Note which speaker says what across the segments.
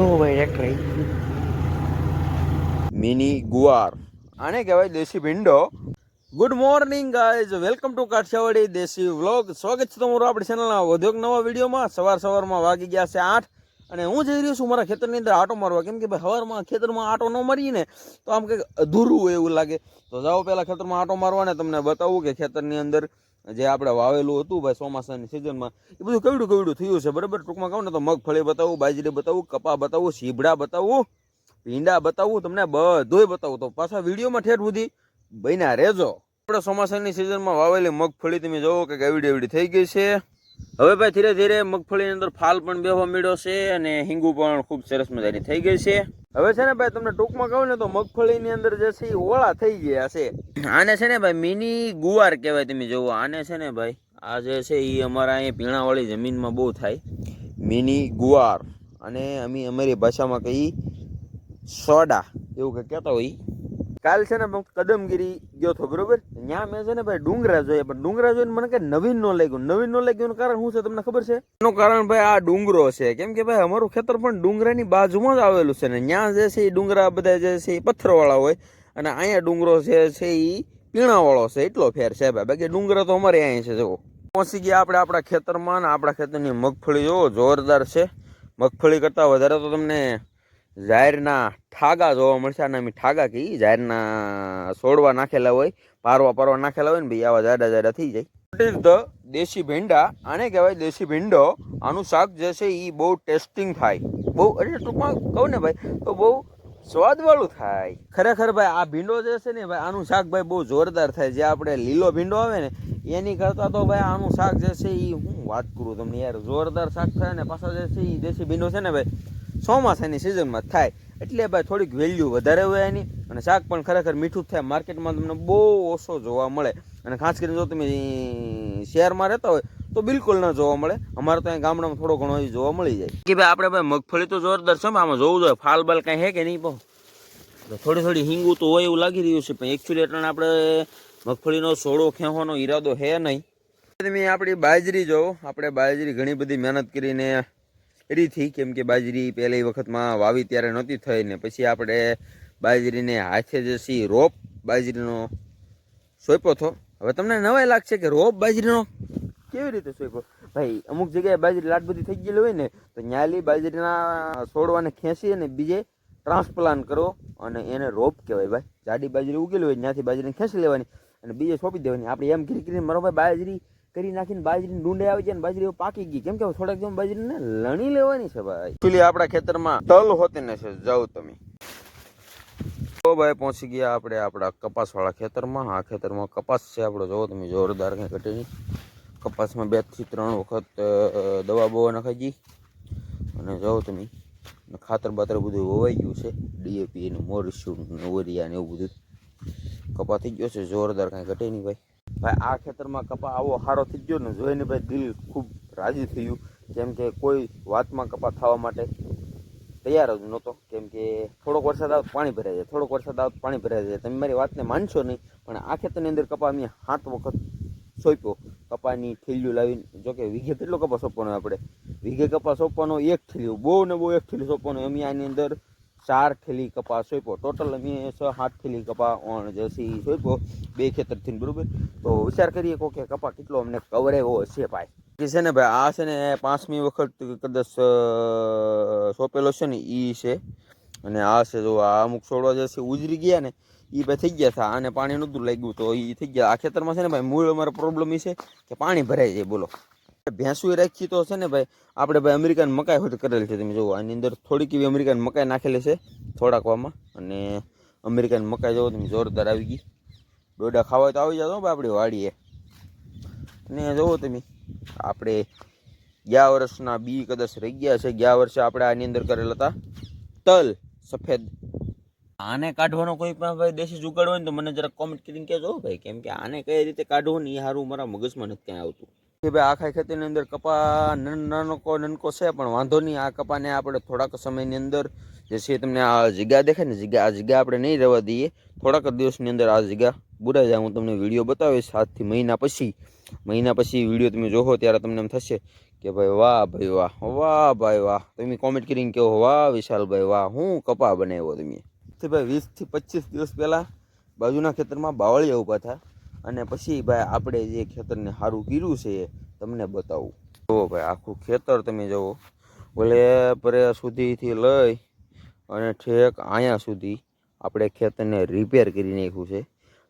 Speaker 1: ઓ ભાઈ tractor
Speaker 2: mini ગુવાર આને કહેવાય દેશી ભીંડો. Good morning guys welcome to Kathiyawadi Deshi vlog સ્વાગત છે તમારું આપણી ચેનલના વધુ નવા વિડીયોમાં. સવાર સવારમાં વાગી ગયા છે આઠ અને હું જઈ રહ્યો છું મારા ખેતરની અંદર આટો મારવા. કેમ કે ભાઈ સવારમાં ખેતરમાં આટો ન મરીને તો આમ કંઈક અધૂરું હોય એવું લાગે. તો જાઓ પહેલાં ખેતરમાં આટો મારવા ને તમને બતાવું કે ખેતરની અંદર જે આપણે વાવેલું હતું ભાઈ ચોમાસાની સિઝનમાં એ બધું કેવડું કેવડું થયું છે, બરાબર? ટૂંકમાં કહું ને તો મગફળી બતાવું, બાજરી બતાવું, કપા બતાવું સીભડા બતાવું, ભીંડા બતાવું, તમને બધુંય બતાવું. તો પાછા વિડીયોમાં ઠેઠ સુધી બન્યા રહેજો. આપણે ચોમાસાની સિઝનમાં વાવેલી મગફળી તમે જોવો કે એવડી એવડી થઈ ગઈ છે. હવે ભાઈ ધીરે ધીરે મગફળીની અંદર ફાલ પણ બેહવા મળ્યો છે અને હિંગુ પણ ખૂબ સરસ મજાની થઈ ગઈ છે. હવે છે ને ભાઈ, તમને ટૂંકમાં કહું ને તો મગફળીની અંદર જે છે એ ઓળા થઈ ગયા છે. આને છે ને ભાઈ, મિની ગુવાર કહેવાય તમે જોવો. આને છે ને ભાઈ, આ જે છે એ અમારા અહીંયા પીણાવાળી જમીનમાં બહુ થાય. મિની ગુવાર. અને અમે, અમારી ભાષામાં કહી સોડા. એવું કંઈ કહેતા હોય? કાલ છે ને હું કદમગીરી ગયો હતો, બરોબર? ત્યાં મેં છે ને ભાઈ ડુંગરા જોયા, પણ ડુંગરા જોઈને મને કઈ નવીન ન લાગ્યું. નવીન ન લાગ્યું કારણ શું છે તમને ખબર છે? એનું કારણ ભાઈ આ ડુંગરો છે. કેમ કે ભાઈ અમારું ખેતર પણ ડુંગરાની બાજુમાં જ આવેલું છે ને. ત્યાં જે છે એ ડુંગરા બધા જે છે એ પથ્થરવાળા હોય અને અહીંયા ડુંગરો છે છે એ પીણાવાળો છે. એટલો ફેર છે ભાઈ. બાકી ડુંગરા તો અમારે અહીંયા છે, જુઓ. પહોંચી ગયા આપણે આપણા ખેતરમાં ને આપણા ખેતરની મગફળી જોવો જોરદાર છે. મગફળી કરતાં વધારે તો તમને ઝાયરના ઠાગા જોવા મળશે. અને અમે ઠાગા કહી ઝાયરના છોડવા નાખેલા હોય, પારવા પારવા નાખેલા હોય ને ભાઈ, આવા જાડા જાડા થઈ જાય. વોટ ધ દેશી ભીંડા? આને કહેવાય દેશી ભીંડો. આનું શાક જે છે એ બહુ ટેસ્ટિંગ થાય. બહુ એટલે ટૂંકમાં કહું ને ભાઈ, તો બહુ સ્વાદવાળું થાય. ખરેખર ભાઈ, આ ભીંડો જે છે ને ભાઈ, આનું શાક ભાઈ બહુ જોરદાર થાય. જે આપણે લીલો ભીંડો આવે ને, એની કરતાં તો ભાઈ આનું શાક જે છે એ હું વાત કરું તમને યાર, જોરદાર શાક થાય ને પાછા જે છે એ દેશી ભીંડો છે ને ભાઈ ચોમાસાની સિઝનમાં થાય. એટલે ભાઈ થોડીક વેલ્યુ વધારે હોય એની. અને શાક પણ ખરેખર મીઠું થાય. માર્કેટમાં તમને બહુ ઓછો જોવા મળે. અને ખાસ કરીને જો તમે શહેરમાં રહેતા હોય તો બિલકુલ ન જોવા મળે. અમારે તો અહીં ગામડામાં થોડો ઘણો એ જોવા મળી જાય. કે ભાઈ આપણે ભાઈ મગફળી તો જોરદાર છે આમાં જોવું જોઈએ. ફાલ બાલ કાંઈ હે કે નહીં પણ? થોડી થોડી હિંગું તો હોય એવું લાગી રહ્યું છે પણ એકચ્યુઅલી એટલે આપણે મગફળીનો સોડો ખેંચવાનો ઈરાદો હે નહીં. તમે આપણી બાજરી જોવો આપણે બાજરી ઘણી બધી મહેનત કરીને હતી કેમ કે બાજરી પહેલી વખતમાં વાવી ત્યારે નહોતી થઈ ને પછી આપણે બાજરીને હાથે જશી રોપ બાજરીનો સોંપ્યો હતો. હવે તમને નવાઈ લાગશે કે રોપ બાજરીનો કેવી રીતે સોંપ્યો? ભાઈ, અમુક જગ્યાએ બાજરી લાટ બધી થઈ ગયેલી હોય ને, તો ન્યાલી બાજરીના છોડવાને ખેંચી અને બીજે ટ્રાન્સપ્લાન્ટ કરો અને એને રોપ કહેવાય ભાઈ. જાડી બાજરી ઉગેલી હોય, ત્યાંથી બાજરીને ખેંચી લેવાની અને બીજે સોંપી દેવાની. આપણે એમ કરી કરીને મારો ભાઈ બાજરી કરી નાખીને બાજરી ડુંડે આવી જાય બાજરી પાકી ગઈ. કેમ કે થોડાક દિવસ બાજરીને લણી લેવાની છે ભાઈ. એકચ્યુઅલી આપણા ખેતરમાં તલ હોતી ને છે. જાઓ તમે. તો ભાઈ પહોંચી ગયા આપણે આપણા કપાસવાળા ખેતરમાં. આ ખેતરમાં કપાસ છે આપણો. જોવો તમે, જોરદાર કંઈ ઘટે નહીં કપાસમાં બેથી ત્રણ વખત દવા બવા નખાઈ ગઈ. અને જાઓ તમે ખાતર બાતર બધું વવાઈ ગયું છે. ડીએપી ને મોરસ્યુ ને ઓરિયા ને એવું બધું. કપા થઈ ગયો છે. જોરદાર કાંઈ ઘટે નહીં ભાઈ. ભાઈ, આ ખેતરમાં કપા આવો સારો થઈ ગયો ને, જોઈને ભાઈ દિલ ખૂબ રાજી થયું. કેમ કે કોઈ વાતમાં કપા થવા માટે તૈયાર જ નહોતો. કેમ કે થોડોક વરસાદ આવે પાણી ભરાઈ જાય, થોડોક વરસાદ આવે પાણી ભરાઈ જાય. તમે મારી વાતને માનશો નહીં, પણ આ ખેતરની અંદર કપા અમે સાત વખત સોંપ્યો. કપાની થેલીઓ લાવીને જોકે વીઘે કેટલો કપા સોંપવાનો આપણે? વીઘે કપા સોંપવાનો એક થેલીઓ, બહુ ને બહુ એક થેલી સોંપવાનો અમે આની અંદર ચાર થેલી કપા સોંપ્યો. ટોટલ અમે સાત થેલી કપા ઓણ જસી સોંપ્યો, બે ખેતરથી બરોબર? તો વિચાર કરીએ કો કે કપા કેટલો અમને કવરે એવો હશે ભાઈ. છે ને ભાઈ, આ છે ને પાંચમી વખત કદાચ સોંપેલો છે ને એ છે. અને આ છે જો, આ અમુક છોડવા જશે, ઉજરી ગયા ને એ ભાઈ થઈ ગયા હતા અને પાણી નહોતું લાગ્યું તો એ થઈ ગયા. આ ખેતરમાં છે ને ભાઈ, મૂળ અમારો પ્રોબ્લેમ એ છે કે પાણી ભરાઈ જાય, બોલો. ભેંસું રાખી તો છે ને ભાઈ, આપણે ભાઈ અમેરિકન મકાઈ હોય કરેલ છે, તમે જુઓ, આની અંદર થોડીક એવી અમેરિકન મકાઈ નાખેલી છે, થોડાક વામાં અને અમેરિકન મકાઈ જુઓ, તમે જોરદાર આવી ગઈ. ડોડા ખાવા તો આવી જાઓ ભાઈ, આપણી વાડીએ. અને જુઓ તમે, આપણે ગયા વર્ષના બી કદાચ રહી ગયા છે, ગયા વર્ષે આપણે આની અંદર કરેલા હતા તલ, સફેદ. આને કાઢવાનો કોઈ પણ ભાઈ દેશી જુગાડ હોય ને તો મને જરા કોમેન્ટ કરીને કહેજો ભાઈ, કેમ કે આને કઈ રીતે કાઢવું ને એ સારું મારા મગજમાં નથી ક્યાંય આવતું. કે ભાઈ આખા ખેતીની અંદર કપા નન- નાનકો, નનકો છે, પણ વાંધો નહીં. આ કપાને આપણે થોડાક સમયની અંદર જે છે તમને આ જગ્યા દેખાય ને જગ્યા આ જગ્યા આપણે નહીં રહેવા દઈએ. થોડાક દિવસની અંદર આ જગ્યા બુરાઈ જાય. હું તમને વીડિયો બતાવીશ સાતથી મહિના પછી. મહિના પછી વીડિયો તમે જોહો ત્યારે તમને એમ થશે કે ભાઈ વાહ ભાઈ વાહ વાહ ભાઈ વાહ. તમે કોમેન્ટ કરીને કહો, વાહ વિશાલભાઈ વાહ, હું કપા બનાવ્યો તમે? ભાઈ વીસથી પચીસ દિવસ પહેલાં બાજુના ખેતરમાં બાવળિયા ઊભા હતા અને પછી ભાઈ આપણે જે ખેતરને સારું કર્યું છે એ તમને બતાવું. જુઓ ભાઈ આખું ખેતર તમે જુઓ, ભલે પરે સુધીથી લઈ અને ઠેક અહીંયા સુધી આપણે ખેતરને રિપેર કરી નાખ્યું છે.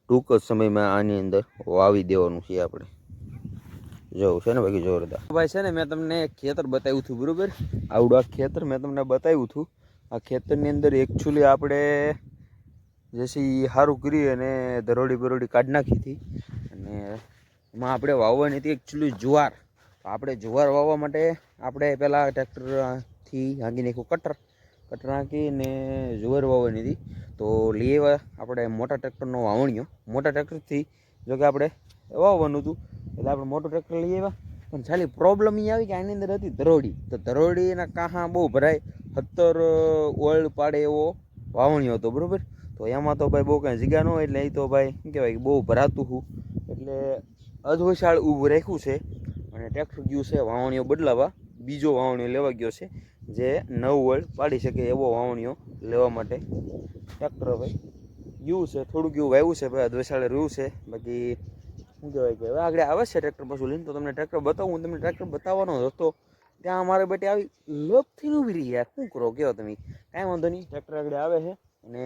Speaker 2: ટૂંક જ સમયમાં આની અંદર વાવી દેવાનું છે આપણે. જવું છે ને બાકી જોરદાર. ભાઈ છે ને મેં તમને ખેતર બતાવ્યું હતું, બરાબર? આવડું આ ખેતર મેં તમને બતાવ્યું હતું. આ ખેતરની અંદર એકચ્યુઅલી આપણે જેસી સારું કરી અને દરોડી બરોડી કાઢી નાખી હતી. અને એમાં આપણે વાવવાની હતી એકચ્યુઅલી જુવાર. આપણે જુવાર વાવવા માટે આપણે પહેલાં ટ્રેક્ટરથી હાંકી નાખ્યું કટર. કટર હાંકીને જુવાર વાવવાની હતી. તો લઈ આવ્યા આપણે મોટા ટ્રેક્ટરનો વાવણીઓ મોટા ટ્રેક્ટરથી જો કે આપણે વાવવાનું હતું. એટલે આપણે મોટું ટ્રેક્ટર લઈ આવ્યા. પણ ખાલી પ્રોબ્લેમ એ આવી કે આની અંદર હતી ધરોડી તો ધરોડીના કાંહા બહુ ભરાય. સત્તર ઓળ પાડે એવો વાવણીઓ હતો, બરાબર? તો એમાં તો ભાઈ બહુ કાંઈ જગ્યા ન હોય એટલે એ તો ભાઈ, શું કહેવાય, બહુ ભરાતું હું. એટલે અધવશાળ ઊભું રાખ્યું છે અને ટ્રેક્ટર ગયું છે વાવણીઓ બદલાવા. બીજો વાવણીઓ લેવા ગયો છે જે નવ વળ પાડી શકે એવો વાવણીઓ લેવા માટે ટ્રેક્ટર ભાઈ ગયું છે, થોડુંક એવું વાવ્યું છે, ભાઈ અધવશાળે રહ્યું છે. બાકી શું કહેવાય કે હવે આગળ આવે છે ટ્રેક્ટર પાછું લઈને તો તમને ટ્રેક્ટર બતાવું, હું તમને ટ્રેક્ટર બતાવવાનો હતો. ત્યાં અમારે બેટી આવી લપથી ઊભી રહી યાર. શું કરો કહો તમે? કાંઈ વાંધો નહીં ટ્રેક્ટર આગળ આવે છે અને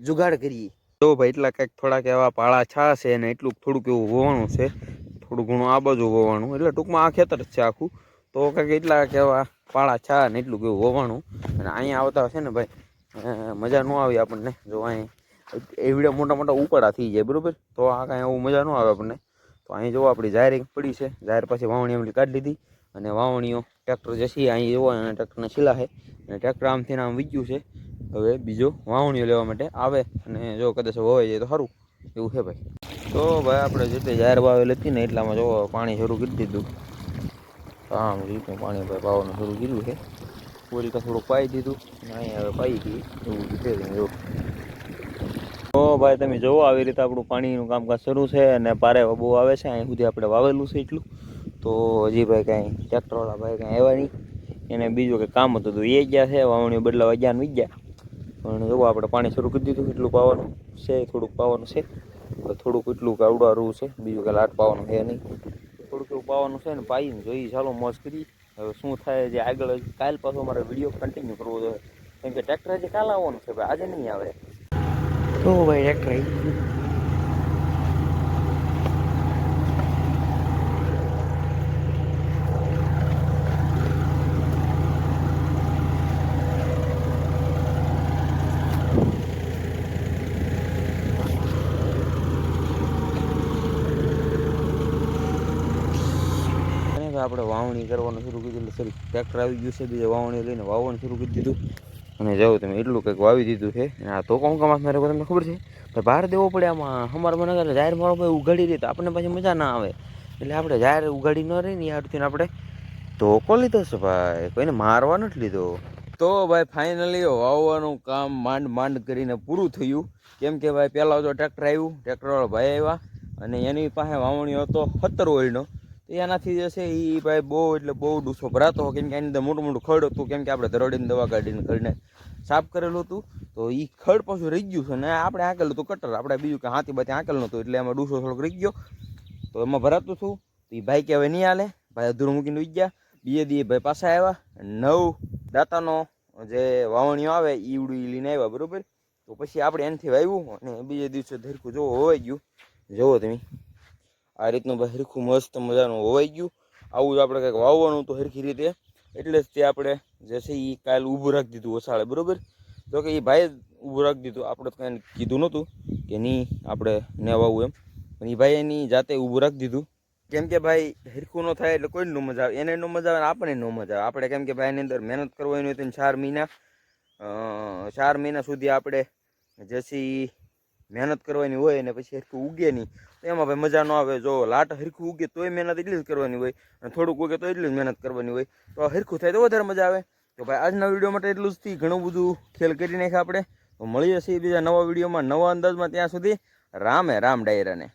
Speaker 2: જુગાડ કરીએ. તો ભાઈ, એટલા કંઈક થોડાક એવા પાળા છા છે ને એટલું થોડુંક એવું હોવાનું છે. થોડું ઘણું આ બાજુ હોવાનું. એટલે ટૂંકમાં આ ખેતર છે આખું. તો કંઈક એટલા કેવા પાળા છા ને એટલું કેવું હોવાનું. અને અહીંયા આવતા છે ને ભાઈ મજા ન આવી આપણને. જો અહીં એવડે મોટા મોટા ઉપાડા થઈ જાય, બરાબર? તો આ કાંઈ એવું મજા ન આવે આપણને. તો અહીં જોવો આપણી જાહેર પડી છે. જાહેર પાસે વાવણી એમની કાઢી લીધી. અને વાવણીઓ, ટ્રેક્ટર જે અહીં જોવો, અને ટ્રેક્ટરને છીલા છે. અને ટ્રેક્ટર આમથી આમ વીજ્યું છે. હવે બીજો વાવણીઓ લેવા માટે આવે અને જો કદાચ વવાઈ જાય તો સારું, એવું છે ભાઈ. તો ભાઈ આપણે જેટલી જાહેર વાવેલ હતી ને એટલામાં જો પાણી શરૂ કરી દીધું. આમ રીતનું પાણી ભાઈ પાવાનું શરૂ કર્યું છે. પૂરી થોડુંક પાઈ દીધું અહીંયા હવે પાઈ ગઈ, એવું જો તો ભાઈ તમે જુઓ આવી રીતે આપણું પાણીનું કામકાજ શરૂ છે અને પારે બહુ આવે છે. અહીં સુધી આપણે વાવેલું છે એટલું. તો હજી ભાઈ કાંઈ ટ્રેક્ટરવાળા ભાઈ કાંઈ આવ્યા નહીં. એને બીજું કંઈ કામ હતું તો એ ગયા છે. વાવણીઓ બદલાવા ગયા ને ગયા. પણ જુઓ આપણે પાણી શરૂ કરી દીધું એટલું પાવાનું છે, થોડુંક પાવાનું છે. થોડુંક એટલું કાવડારું છે, બીજું કે લાટ પાવાનું છે નહીં. થોડુંક એવું પાવાનું છે ને, પાઈને જોઈએ ચાલો, મોજ કરી હવે શું થાય જે આગળ કાલ પાછો અમારે વીડિયો કન્ટિન્યુ કરવો જોઈએ કેમ કે ટ્રેક્ટર હજી કાલ આવવાનું છે, ભાઈ આજે નહીં આવે. તો ભાઈ ટ્રેક્ટર આવી ગયું આપણે વાવણી કરવાનું શરૂ કરી દીધું. ટ્રેક્ટર આવી ગયું છે, બીજે વાવણી લઈને વાવવાનું શરૂ કરી દીધું. અને જાઓ તમે, એટલું કંઈક વાવી દીધું છે. અને આ તો કોણ કમાસ મારે તમને ખબર છે? ભાઈ બહાર દેવો પડે આમાં. અમારે મને કહે જાહેર મારો ભાઈ ઉઘાડી રહી તો આપણને પાછી મજા ના આવે. એટલે આપણે જાહેર ઉઘાડી ન રહી ને યારથી આપણે ધોકો લીધો છે ભાઈ. કોઈને મારવા નથી લીધો. તો ભાઈ ફાઇનલી વાવવાનું કામ માંડ માંડ કરીને પૂરું થયું. કેમ કે ભાઈ પહેલાં તો ટ્રેક્ટર આવ્યું ટ્રેક્ટરવાળા ભાઈ આવ્યા. અને એની પાસે વાવણી હતો સત્તર ઓઇલનો તો એનાથી જે છે એ ભાઈ બહુ એટલે બહુ ડૂસો ભરાતો કેમ કે એની અંદર મોટું મોટું ખડ હતું. કેમ કે આપણે ધરોડીને દવા કાઢીને ખડને સાફ કરેલું હતું. તો એ ખડ પાછું રહી ગયું છે. ને આપણે આંકેલું હતું કટર. આપણે બીજું કે હાથી બાથી આંકેલ નહોતું એટલે એમાં ડૂસો થોડોક રહી ગયો. તો એમાં ભરાતું હતું. તો એ ભાઈ કે હવે નહીં હાલે. ભાઈ અધૂરું મૂકીને ઉઈ ગયા. બીજે દીએ ભાઈ પાછા આવ્યા. નવ દાતાનો જે વાવણીઓ આવે એ ઉડી લઈને આવ્યા. બરોબર? તો પછી આપણે એનાથી વાવ્યું અને બીજે દિવસે ધરકું જોવો હોવાઈ ગયું. જોવો તમે. આ રીતનું ભાઈ હરખું મસ્ત મજાનું હોવાઈ ગયું. આવું આપણે કંઈક વાવવાનું તો હરખી રીતે. એટલે જ તે આપણે જે છે એ કાલ ઊભું રાખી દીધું ઓસાળે બરોબર? તો કે એ ભાઈ ઊભું રાખી દીધું. આપણે તો કાંઈ કીધું નહોતું કે નહીં આપણે ન વાવવું એમ. પણ એ ભાઈ એની જાતે ઊભું રાખી દીધું. કેમ કે ભાઈ હરખું ન થાય એટલે કોઈ ન મજા આવે. એને ન મજા આવે આપણે ન મજા આવે. આપણે કેમ કે ભાઈ એની અંદર મહેનત કરવાની હોય તો ચાર મહિના ચાર મહિના સુધી આપણે જેથી મહેનત કરવાની હોય અને પછી હરખું ઉગે નહીં. તો એમાં ભાઈ મજા ન આવે. જો લાટ હરખું ઉગે તોય મહેનત એટલી જ કરવાની હોય અને થોડુંક ઉગે તો એટલી જ મહેનત કરવાની હોય. તો હરખું થાય તો વધારે મજા આવે. તો ભાઈ આજના વીડિયો માટે એટલું જ થી ઘણું બધું ખેલ કરી નાખ્યા આપણે. તો મળીએ છીએ બીજા નવા વિડીયોમાં નવા અંદાજમાં ત્યાં સુધી. રામે રામ ડાયરાને.